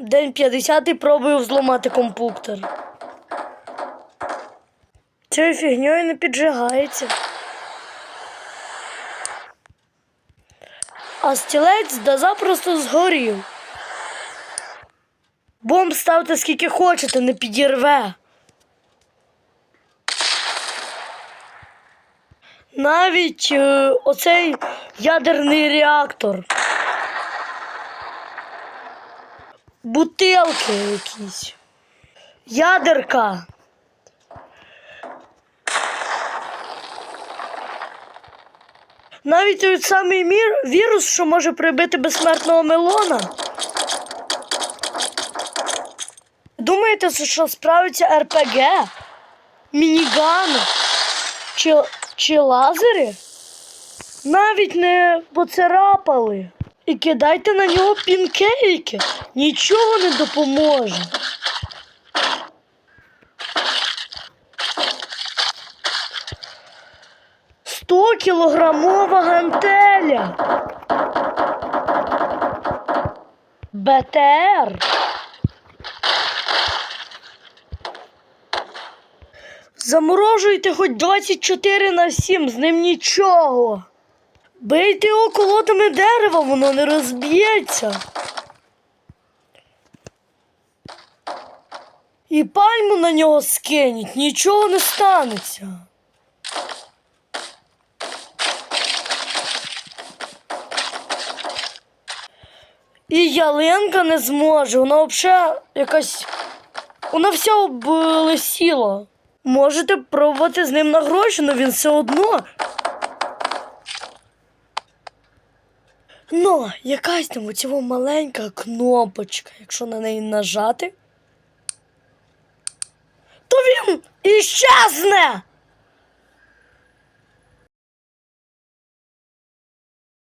День 50 пробую взломати комп'ютер. Цією фігньою не піджигається. А стілець да запросто згорів. Бомб ставте скільки хочете, не підірве. Навіть е, оцей ядерний реактор. Бутилки якісь. Ядерка. Навіть той самий мір, вірус, що може прибити безсмертного мелона. Думаєте, що справиться РПГ? Мінігани? Чи, чи лазери? Навіть не поцарапали. І кидайте на нього пінкейки. Нічого не допоможе. Сто кілограмова гантеля. БТР. Заморожуйте хоч 24 на 7, з ним нічого. Бийте його колодами дерева, воно не розб'ється. І пальму на нього скиніть, нічого не станеться. І ялинка не зможе, вона взагалі якась. Вона вся облисіла. Можете пробувати з ним на гроші, але він все одно. Ну, якась там у цього маленька кнопочка, якщо на неї нажати, то він іщезне.